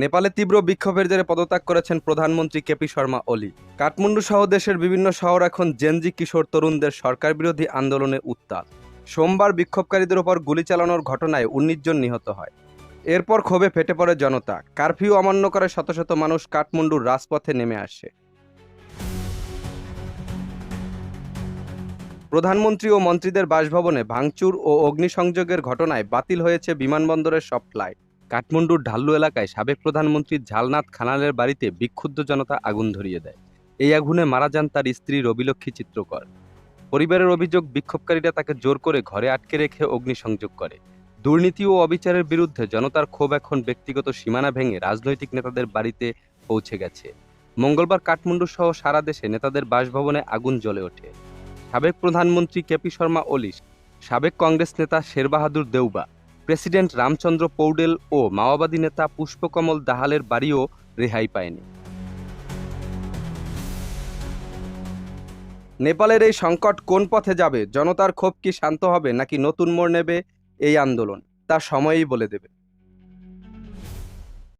নেপালে তীব্র বিক্ষোভের জেরে পদত্যাগ করেছেন প্রধানমন্ত্রী কেপি শর্মা ওলি। কাঠমান্ডু সহ দেশের বিভিন্ন শহর এখন জেনজি কিশোর তরুণদের সরকার বিরোধী আন্দোলনে উত্তাল। সোমবার বিক্ষোভকারীদের ওপর গুলি চালানোর ঘটনায় উনিশ জন নিহত হয়। এরপর ক্ষোভে ফেটে পড়ে জনতা। কারফিউ অমান্য করে শত শত মানুষ কাঠমান্ডুর রাজপথে নেমে আসে। প্রধানমন্ত্রী ও মন্ত্রীদের বাসভবনে ভাঙচুর ও অগ্নিসংযোগের ঘটনায় বাতিল হয়েছে বিমানবন্দরের সব ফ্লাইট। কাঠমান্ডুর ঢাল্লু এলাকায় সাবেক প্রধানমন্ত্রী ঝালনাথ খানালের বাড়িতে বিক্ষুব্ধ জনতা আগুন ধরিয়ে দেয়। এই আগুনে মারা যান তার স্ত্রী রবিলক্ষ্মী চিত্রকর। পরিবারের অভিযোগ, বিক্ষোভকারীরা তাকে জোর করে ঘরে আটকে রেখে অগ্নিসংযোগ করে। দুর্নীতি ও অবিচারের বিরুদ্ধে জনতার ক্ষোভ এখন ব্যক্তিগত সীমানা ভেঙে রাজনৈতিক নেতাদের বাড়িতে পৌঁছে গেছে। মঙ্গলবার কাঠমান্ডু সহ সারা দেশে নেতাদের বাসভবনে আগুন জ্বলে ওঠে। সাবেক প্রধানমন্ত্রী কেপি শর্মা ওলি সাবেক কংগ্রেস নেতা শেরবাহাদুর দেউবা প্রেসিডেন্ট রামচন্দ্র পৌডেল ও মাওবাদী নেতা পুষ্পকমল দাহালের বাড়িও রেহাই পায়নি। নেপালের এই সংকট কোন পথে যাবে? জনতার ক্ষোভ কি শান্ত হবে নাকি নতুন মোড় নেবে এই আন্দোলন? তা সময়ই বলে দেবে।